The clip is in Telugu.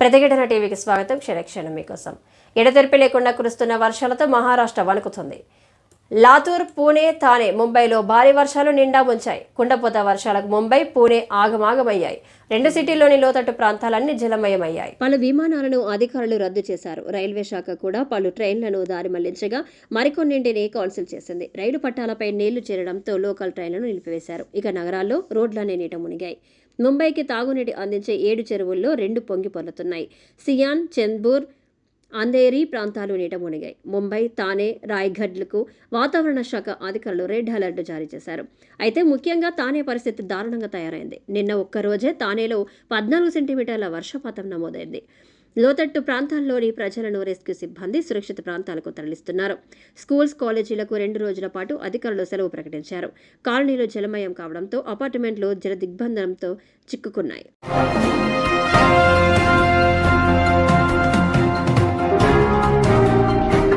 ప్రతిఘటన టీవీకి స్వాగతం. క్షణక్షణం మీకోసం. ఎడతెరిపి లేకుండా కురుస్తున్న వర్షాలతో మహారాష్ట్ర వణుకుతుంది. లాతూర్ పూణే థానే ముంబైలో భారీ వర్షాలు నిండా ముంచాయి. కుండపోత వర్షాలకు ముంబై పూణే ఆగమాగమయ్యాయి. రెండు సిటీల్లోని లోతట్టు ప్రాంతాలన్నీ జలమయమయ్యాయి. పలు విమానాలను అధికారులు రద్దు చేశారు. రైల్వే శాఖ కూడా పలు ట్రైన్లను దారి మళ్ళించగా మరికొన్నింటిని కౌన్సిల్ చేసింది. రైలు పట్టాలపై నీళ్ళు చేరడంతో లోకల్ ట్రైన్లను నిలిపివేశారు. ఇక నగరాల్లో రోడ్లన్నీ నీట మునిగాయి. ముంబైకి తాగునీటి అందించే ఏడు చెరువుల్లో రెండు పొంగి పొర్లుతున్నాయి. సియాన్ చంద్బూర్ అంధేరి ప్రాంతాలు నీట మునిగాయి. ముంబై తానే రాయ్గఢ్లకు వాతావరణ శాఖ అధికారులు రెడ్ అలర్ట్ జారీ చేశారు. అయితే ముఖ్యంగా తానే పరిస్థితి దారుణంగా తయారైంది. నిన్న ఒక్కరోజే తానేలో పద్నాలుగు సెంటీమీటర్ల వర్షపాతం నమోదైంది. లోతట్టు ప్రాంతాల్లోని ప్రజలను రెస్క్యూ సిబ్బంది సురక్షిత ప్రాంతాలకు తరలిస్తున్నారు. స్కూల్స్ కాలేజీలకు రెండు రోజుల పాటు అధికారులు సెలవు ప్రకటించారు. కాలనీలు జలమయం కావడంతో అపార్ట్మెంట్లు జల దిగ్బంధనంతో చిక్కుకున్నాయి.